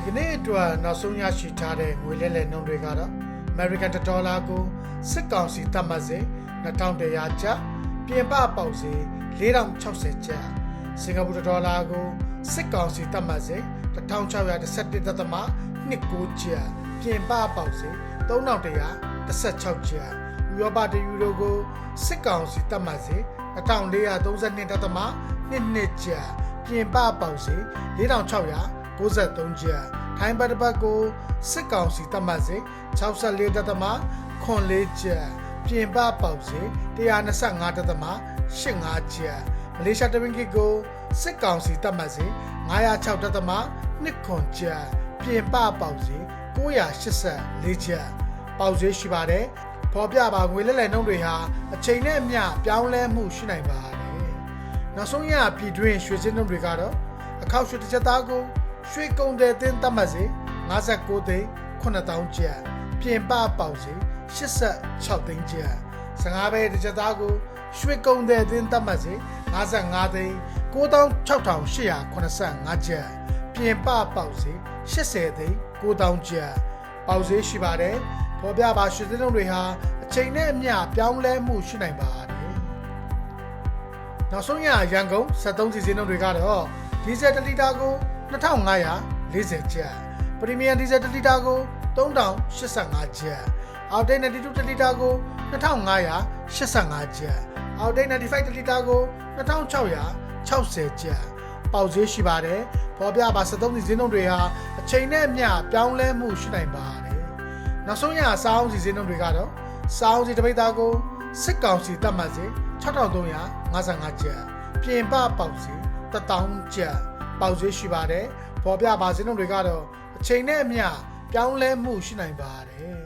ဒီကနေ့အတွက်နောက်ဆုံးရရှိထားတဲ့ငွေလဲလှယ်နှုန်းတွေကတော့ American Dollar ကိုစစ်ကောင်စီသတ်မှတ်စေ2100ကျပ်ပြင်ပပေါက်စေ4060ကျပ်စင်ကာပူဒေါ်လာကိုစစ်ကောင်စီသတ်မှတ်စေ1617.29ကျပ်ပြင်ပပေါက်စေ3116ကျပ်ဥရောပတယူရိုကိုစစ်ကောင်စီသတ်မှတ်စေ1432.22ကျပ်ပြင်ပပေါက်စေ 4693ကျပ်ထိုင်းဘတ်တစ်ပတ်ကိုစစ်ကောင်စီသတ်မှတ်စေ64တက်သမခွန်လေးကျပ်ပြင်ပပေါက်စေ125တက်သမ85ကျပ်မလေးရှားတပင်းကစ်ကိုစစ်ကောင်စီသတ်မှတ်စေ906တက်သမ2ခွန်ကျပ်ပြင်ပပေါက်စေ984ကျပ်ပေါက်စေရှိပါတယ်ပေါ်ပြပါငွေလက်လည်နှုန်းတွေဟာအချိန်နဲ့အမျှပြောင်းလဲမှုရှိနိုင်ပါတယ်နောက်ဆုံးရပြည်တွင်းရွှေစင်းနှုန်းတွေကတော့အခောက်ရွှေတစ်ချက်သားကို ရွှေကုန်တဲ့တင်းသတ်မှတ်စေ59သိန်း9000ကျပ်ပြင်ပပေါက်စေ86သိန်းကျပ်15ပဲတစ်ချက်သားကိုရွှေကုန်တဲ့တင်းသတ်မှတ်စေ55သိန်း96,885ကျပ်ပြင်ပပေါက်စေ80သိန်း9000ကျပ်ပေါက်စေရှိပါတယ်ပေါ်ပြပါရွှေစင်းနှုန်းတွေဟာအချိန်နဲ့အမျှပြောင်းလဲမှုရှိနိုင်ပါတယ်နောက်ဆုံးရရန်ကုန်73စီစဉ်နှုန်းတွေကတော့ဒီဇယ်1လီတာကို 2540ကျပ်ပရီမီယံဒီဇယ်1လီတာကို3085ကျပ်အောက်တိတ်92တလီတာကို2585ကျပ်အောက်တိတ်95တလီတာကို2660ကျပ်ပေါက်ဈေးရှိပါတယ်ပေါ်ပြပါ73စီစဉ်နှုန်းတွေဟာအချိန်နဲ့အမျှပြောင်းလဲမှုရှိနိုင်ပါတယ်နောက်ဆုံးရစောင်းစီစဉ်နှုန်းတွေကတော့စောင်းစီတစ်ပိတ်သားကိုစစ်ကောင်စီတတ်မှတ်စေ6355ကျပ်ပြင်ပပေါက်စီ1000ကျပ် ပေါက်ဈေးရှိပါတယ်ပေါ်ပြပါစင်းတို့တွေကတော့အချိန်နဲ့အမျှပြောင်းလဲမှုရှိနိုင်ပါတယ်